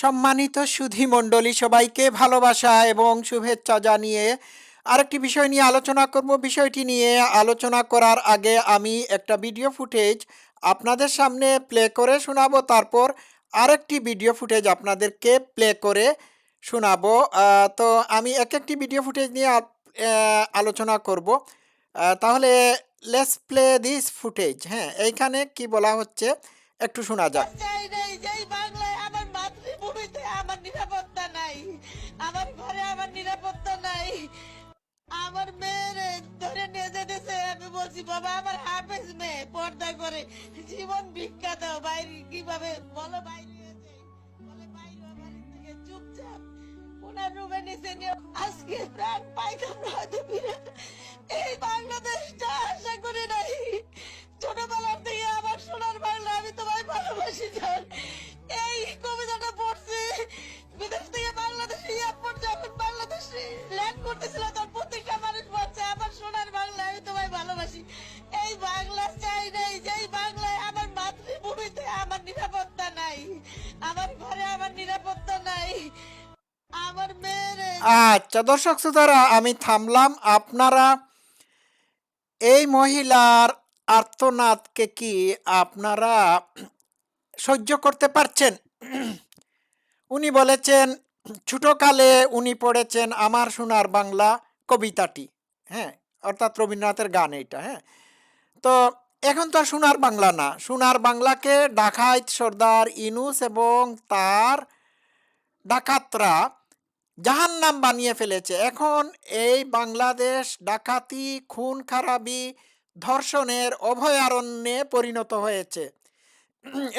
সম্মানিত সুধী মণ্ডলী সবাইকে ভালোবাসা এবং শুভেচ্ছা জানিয়ে আরেকটি বিষয় নিয়ে আলোচনা করব। বিষয়টি নিয়ে আলোচনা করার আগে আমি একটা ভিডিও ফুটেজ আপনাদের সামনে প্লে করে শোনাবো। তারপর আরেকটি ভিডিও ফুটেজ আপনাদেরকে প্লে করে শোনাবো। তো আমি এক একটি ভিডিও ফুটেজ নিয়ে আলোচনা করব। তাহলে লেটস প্লে দিস ফুটেজ হ্যাঁ এইখানে কি বলা হচ্ছে? একটু শোনা যাক। বাংলায় আমার নিরাপত্তা নাই। আমার ঘরে আমার নিরাপত্তা নাই। আমার মেয়েরে ধরে নিয়ে যেতেছে, আমি বলছি, বাবা, আমার হাফেজ মেয়ে পর্দা করে জীবন দাও। বাইরে কীভাবে? বলো বাইরে আজকে এই বাংলাদেশটা আশা করি নাই। ছোটবেলার থেকে আমার সোনার বাংলা আমি তোমায় ভালোবাসি, জান। এই কবিতাটা পড়ছি বিদেশ থেকে বাংলাদেশে এয়ারপোর্ট যখন বাংলাদেশে ল্যান্ড করতেছিল তখন প্রত্যেকটা মানুষ বলছে, আমার সোনার বাংলা, আমি তোমায় ভালোবাসি। এই বাংলা চাই নাই, যেই বাংলায় আমার মাতৃভূমিতে আমার নিরাপত্তা নাই, আমার ঘরে আমার নিরাপত্তা নাই, আমার মেয়েরে আচ্ছা দর্শক শ্রোতারা, আমি থামলাম। আপনারা এই মহিলার আর্তনাদকে কি আপনারা সহ্য করতে পারছেন? উনি বলেছেন, ছোটকালে উনি পড়েছেন আমার সোনার বাংলা কবিতাটি। হ্যাঁ অর্থাৎ রবীন্দ্রনাথের গান এইটা হ্যাঁ। তো এখন তো আর সোনার বাংলা না। সোনার বাংলাকে ডাকাইত সর্দার ইনুস এবং তার ডাকাতরা জাহান নাম বানিয়ে ফেলেছে। এখন এই বাংলাদেশ ডাকাতি, খুন, খারাপি, ধর্ষণের অভয়ারণ্যে পরিণত হয়েছে।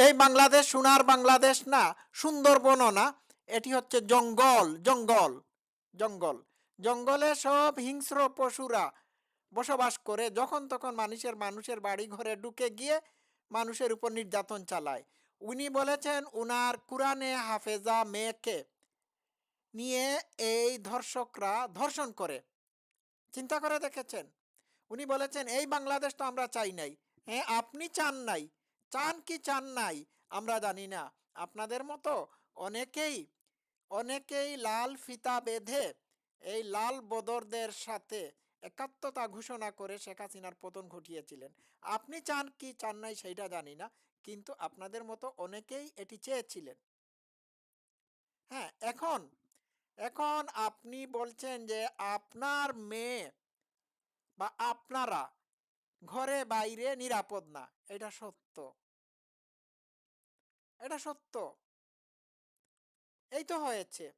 এই বাংলাদেশ সোনার বাংলাদেশ না, সুন্দরবনও না, এটি হচ্ছে জঙ্গল জঙ্গল জঙ্গল। জঙ্গলে সব হিংস্র পশুরা বসবাস করে, যখন তখন মানুষের মানুষের বাড়ি ঘরে ঢুকে গিয়ে মানুষের উপর নির্যাতন চালায়। উনি বলেছেন, উনার কোরআনে হাফেজা মেয়েকে নিয়ে এই ধর্ষকরা ধর্ষণ করে। চিন্তা করে দেখেছেন? উনি বলেছেন, এই বাংলাদেশ তো আমরা চাই নাই। হ্যাঁ আপনি চান নাই। চান কি চান নাই, আমরা জানি না। আপনাদের মতো অনেকেই অনেকেই লাল ফিতা বেঁধে এই লাল বদরদের সাথে একাত্মতা ঘোষণা করে শেখ হাসিনার পতন ঘটিয়েছিলেন। আপনি চান কি চান নাই সেইটা জানি না, কিন্তু আপনাদের মতো অনেকেই এটি চেয়েছিলেন। হ্যাঁ এখন এখন আপনি বলছেন যে আপনার মেয়ে বা আপনারা ঘরে বাইরে নিরাপদ না। এটা সত্য। এটা সত্য। এই তো হয়েছে।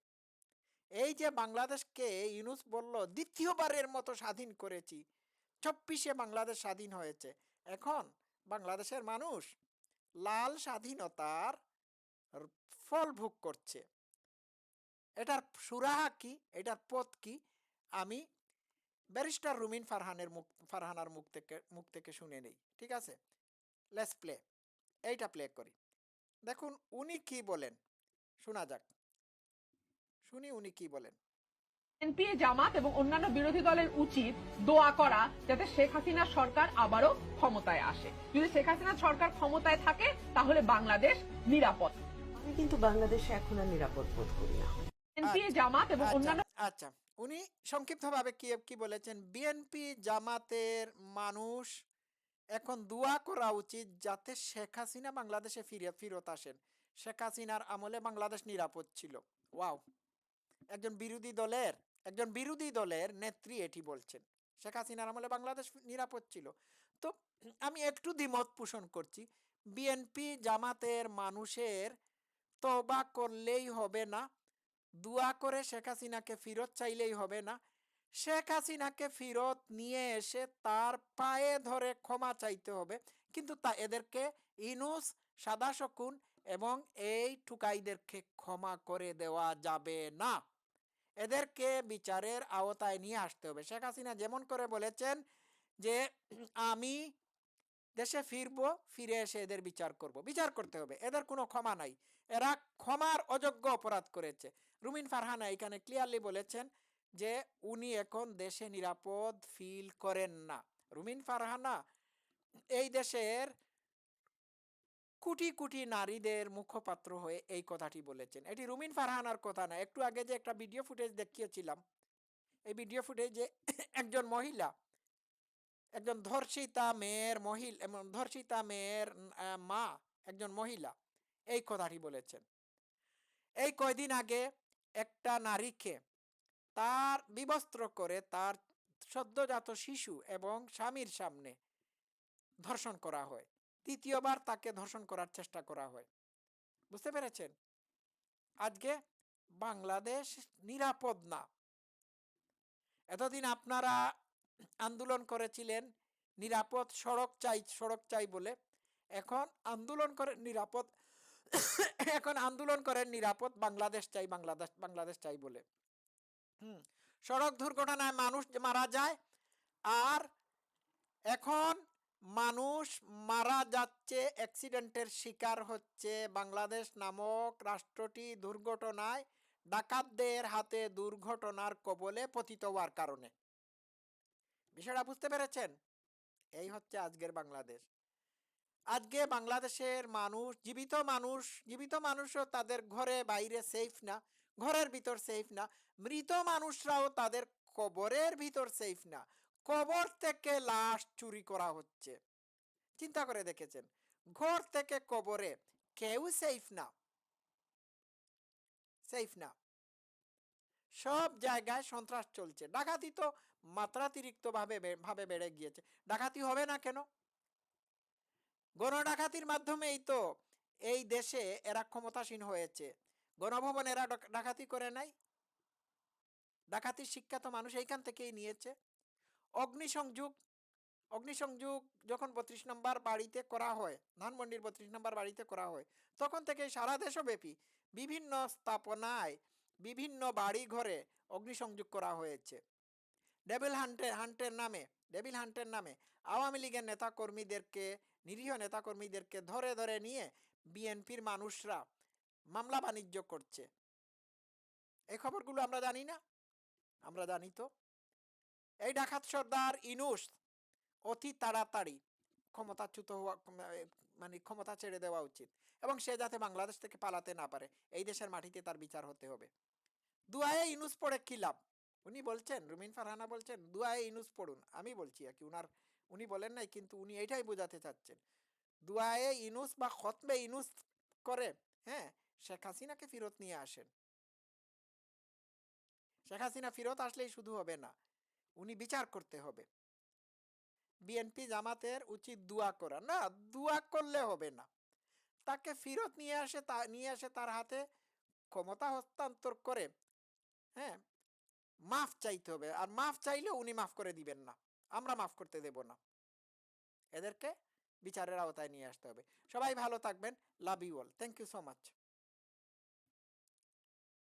এই যে বাংলাদেশকে ইউনুস বলল, দ্বিতীয়বারের মতো স্বাধীন করেছি। চব্বিশে বাংলাদেশ স্বাধীন হয়েছে। এখন বাংলাদেশের মানুষ লাল স্বাধীনতার ফল ভোগ করছে। এটার সুরাহা কি? এটার পথ কি? আমি ব্যারিস্টার রুমিন ফারহানের মুখ ফারহানার মুখ থেকে মুখ থেকে শুনে নেই ঠিক আছে? লেস প্লে এইটা প্লে করি। দেখুন উনি কি বলেন? শোনা যাক। শুনি উনি কি বলেন? এনপি জামাত এবং অন্যান্য বিরোধী দলের উচিত দোয়া করা যাতে শেখ হাসিনা সরকার আবারও ক্ষমতায় আসে। যদি শেখ হাসিনা সরকার ক্ষমতায় থাকে তাহলে বাংলাদেশ নিরাপদ। আমি কিন্তু বাংলাদেশে এখন আর নিরাপদ বোধ করি না। এনপি জামাত এবং আচ্ছা, অন্যান্য আচ্ছা। উনি সংক্ষিপ্তভাবে কি কি বলেছেন? বিএনপি জামাতের মানুষ এখন দোয়া করা উচিত যাতে শেখ হাসিনা বাংলাদেশে ফিরে, ফিরত আসেন। শেখ হাসিনার আমলে বাংলাদেশ নিরাপদ ছিল। ওয়াও! একজন বিরোধী দলের, একজন বিরোধী দলের নেত্রী এটি বলছেন। শেখ হাসিনার আমলে বাংলাদেশ নিরাপদ ছিল। তো আমি একটু দ্বিমত পোষণ করছি। বিএনপি জামাতের মানুষের তবা করলেই হবে না। দোয়া করে শেখ হাসিনাকে ফিরত চাইলেই হবে না। শেখ হাসিনাকে ফিরত নিয়ে এসে তার পায়ে ধরে ক্ষমা চাইতে হবে। কিন্তু তা এদেরকে ইনুস সাদা শকুন এবং এই ঠুকাইদেরকে ক্ষমা করে দেওয়া যাবে না। এদেরকে বিচারের আওতায় নিয়ে আসতে হবে। শেখ হাসিনা যেমন করে বলেছেন যে, আমি দেশে ফিরবো, ফিরে এসে এদের বিচার করব। বিচার করতে হবে। এদের কোনো ক্ষমা নাই। এরা ক্ষমার অযোগ্য অপরাধ করেছে। রুমিন ফারহানা এখানে ক্লিয়ারলি বলেছেন যে উনি এখন দেশে নিরাপদ ফিল করেন না। রুমিন ফারহানা এই দেশের কোটি কোটি নারীদের মুখপাত্র হয়ে এই কথাটি বলেছেন। এটি রুমিন ফারহানার কথা না, একটু আগে যে একটা ভিডিও ফুটেজ দেখিয়েছিলাম, এই ভিডিও ফুটেজে একজন মহিলা, একজন ধর্ষিতা মেয়ের মহিলা ধর্ষিতা মেয়ের মা, একজন মহিলা, এই কথাটি বলেছেন। এই কয়দিন আগে একটা নারীকে তার বিবস্ত্র করে তার সদ্যজাত শিশু এবং স্বামীর সামনে ধর্ষণ করা হয়। তৃতীয়বার তাকে ধর্ষণ করার চেষ্টা করা হয়। বুঝতে পেরেছেন? আজকে বাংলাদেশ নিরাপদ না। এতদিন আপনারা আন্দোলন করেছিলেন নিরাপদ সড়ক চাই সড়ক চাই বলে। এখন আন্দোলন করে নিরাপদ এখন আন্দোলন করেন, নিরাপদ বাংলাদেশ চাই, বাংলাদেশ বাংলাদেশ চাই বলে। হুম, সড়ক দুর্ঘটনায় মানুষ মারা যায় আর এখন মানুষ মারা যাচ্ছে, অ্যাক্সিডেন্টের শিকার হচ্ছে। বাংলাদেশ নামক রাষ্ট্রটি দুর্ঘটনায় ডাকাতদের হাতে দুর্ঘটনার কবলে পতিত হওয়ার কারণে। বিষয়টা বুঝতে পেরেছেন? এই হচ্ছে আজকের বাংলাদেশ। আজকে বাংলাদেশের মানুষ, জীবিত মানুষ, জীবিত মানুষও তাদের ঘরে বাইরে সেফ না, ঘরের ভিতর সেফ না, মৃত মানুষরাও তাদের কবরের ভিতর সেফ না। কবর থেকে লাশ চুরি করা হচ্ছে। চিন্তা করে দেখেছেন? ঘর থেকে কবরে কেউ সেফ না। সেফ না। সব জায়গায় সন্ত্রাস চলছে। ডাকাতি তো মাত্রাতিরিক্ত ভাবে ভাবে বেড়ে গিয়েছে। ডাকাতি হবে না কেন? গণডাকাতির মাধ্যমেই তো এই দেশে এরা ক্ষমতাসীন হয়েছে। গণভবন এরা ডাকাতি করে নাই। ডাকাতির শিক্ষা তো মানুষ এইখান থেকেই নিয়েছে। অগ্নিসংযোগ অগ্নিসংযোগ যখন বত্রিশ নম্বর বাড়িতে করা হয়, ধানমন্ডির বত্রিশ নম্বর বাড়িতে করা হয়, তখন থেকে সারা দেশব্যাপী বিভিন্ন স্থাপনায়, বিভিন্ন বাড়ি ঘরে অগ্নিসংযোগ করা হয়েছে। ডেভিল হান্টের হান্টের নামে ডেভিল হান্টের নামে আওয়ামী লীগের নেতাকর্মীদেরকে, নিরীহ নেতাকর্মীদেরকে ধরে ধরে নিয়ে বিএনপির মানুষরা মামলা বাণিজ্য করছে। এই খবরগুলো আমরা জানি না। আমরা জানি তো। এই ডাকাত সর্দার ইনুস অতি তাড়াতাড়ি ক্ষমতাচ্যুত হওয়া মানে ক্ষমতা ছেড়ে দেওয়া উচিত এবং সে যাতে বাংলাদেশ থেকে পালাতে না পারে, এই দেশের মাটিতে তার বিচার হতে হবে। দুয়ায়ে ইনুস পড়ে কি লাভ? উনি বলছেন, রুমিন ফারহানা বলছেন, দুয়ায়ে ইনুস পড়ুন। আমি বলছি আর কি, উনার, উনি বলেন নাই, কিন্তু উনি এইটাই বোঝাতে চাচ্ছেন। দুয়ায়ে ইনুস বা খতমে ইনুস করে হ্যাঁ শেখ হাসিনাকে ফেরত নিয়ে আসেন। শেখ হাসিনা ফেরত আসলেই শুধু হবে না, উনি বিচার করতে হবে। বিএনপি জামাতের উচিত দোয়া করা। না, দোয়া করলে হবে না। তাকে ফেরত নিয়ে আসে তা, নিয়ে আসে তার হাতে ক্ষমতা হস্তান্তর করে হ্যাঁ মাফ চাইতে হবে। আর মাফ চাইলে উনি মাফ করে দিবেন না। আমরা মাফ করতে দেব না। এদেরকে বিচারের আওতায় নিয়ে আসতে হবে। সবাই ভালো থাকবেন। Love you all thank you so much